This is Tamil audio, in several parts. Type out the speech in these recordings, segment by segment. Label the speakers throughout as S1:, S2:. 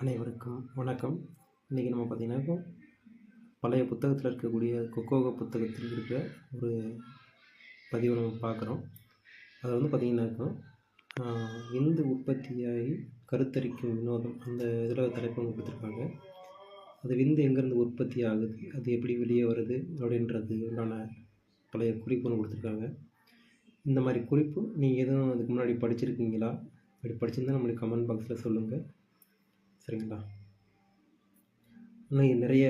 S1: அனைவருக்கும் வணக்கம். இன்றைக்கி நம்ம பார்த்திங்கன்னா பழைய புத்தகத்தில் இருக்கக்கூடிய கொக்கோகோ புத்தகத்தில் இருக்கிற ஒரு பதிவை நம்ம பார்க்குறோம். அது வந்து பார்த்திங்கனாக்கா இந்து உற்பத்தியாகி கருத்தரிக்கும் வினோதம் அந்த இதில் தலைப்பு ஒன்று கொடுத்துருக்காங்க. அது விந்து எங்கேருந்து உற்பத்தி ஆகுது அது எப்படி வெளியே வருது அப்படின்றது உண்டான பழைய குறிப்பு ஒன்று கொடுத்துருக்காங்க. இந்த மாதிரி குறிப்பு நீங்கள் எதுவும் அதுக்கு முன்னாடி படிச்சிருக்கீங்களா? அப்படி படிச்சிருந்தால் நம்மளுக்கு கமெண்ட் பாக்ஸில் சொல்லுங்கள் சரிங்களா? இன்னும் நிறைய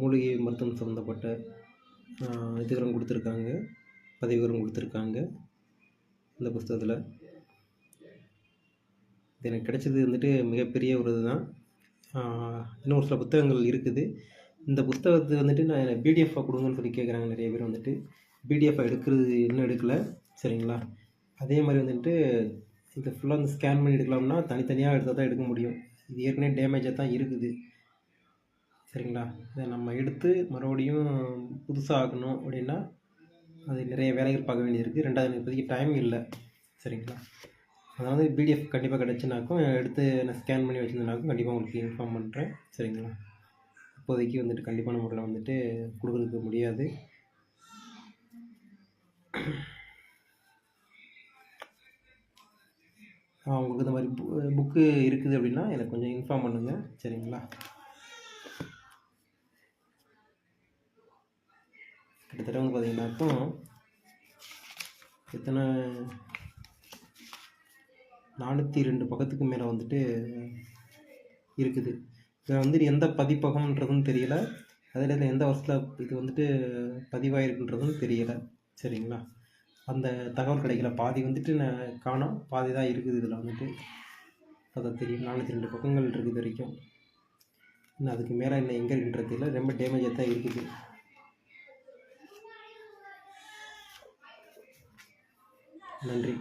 S1: மூலிகை மருத்துவம் சம்மந்தப்பட்ட இதுகளும் கொடுத்துருக்காங்க. பதிவுகளும் கொடுத்துருக்காங்க. இந்த புஸ்தகத்தில். இது எனக்கு கிடைச்சது வந்துட்டு மிகப்பெரிய ஒரு இதுதான். இன்னும் ஒரு சில புத்தகங்கள் இருக்குது. இந்த புத்தகத்தை வந்துட்டு நான் பிடிஎஃபாக கொடுங்கன்னு சொல்லி கேட்குறாங்க நிறைய பேர் வந்துட்டு. பிடிஎஃபாக எடுக்கிறது இன்னும் எடுக்கலை. சரிங்களா? அதே மாதிரி வந்துட்டு இதை ஃபுல்லாக வந்து ஸ்கேன் பண்ணி எடுக்கலாம்னா தனித்தனியாக எடுத்தால் தான் எடுக்க முடியும். இது ஏற்கனவே டேமேஜாக தான் இருக்குது. சரிங்களா? இதை நம்ம எடுத்து மறுபடியும் புதுசாக ஆக்கணும் அப்படின்னா அது நிறைய வேலைகள் பார்க்க வேண்டியிருக்கு. ரெண்டாவது இப்போதைக்கு டைம் இல்லை. சரிங்களா? அதாவது பிடிஎஃப் கண்டிப்பாக கிடச்சினாக்கும் எடுத்து நான் ஸ்கேன் பண்ணி வச்சுருந்தனாக்கும் கண்டிப்பாக உங்களுக்கு இன்ஃபார்ம் பண்ணுறேன் சரிங்களா? இப்போதைக்கு வந்துட்டு கண்டிப்பான முறையில் வந்துட்டு கொடுக்குறதுக்கு முடியாது. உங்களுக்கு இந்த மாதிரி புக்கு இருக்குது அப்படின்னா எனக்கு கொஞ்சம் இன்ஃபார்ம் பண்ணுங்கள் சரிங்களா? கிட்டத்தட்ட வந்து பார்த்தீங்கன்னாக்கும் எத்தனை? நானூற்றி ரெண்டு பக்கத்துக்கு மேலே வந்துட்டு இருக்குது. இதில் வந்துட்டு எந்த பதிப்பகம்ன்றதும் தெரியல. அதில் எந்த வருஷத்தில் இது வந்துட்டு பதிவாயிருக்குன்றதும் தெரியலை. சரிங்களா? அந்த தகவல் கிடைக்கல பாதி வந்துட்டு நான் காணோம். பாதி தான் இருக்குது இதில் வந்துட்டு. அதை தெரியும். நானூற்றி ரெண்டு பக்கங்கள் இருக்குது வரைக்கும். இன்னும் அதுக்கு மேலே இன்னும் எங்கே இருக்குன்றது தெரியல ரொம்ப டேமேஜாக தான் இருக்குது. நன்றி.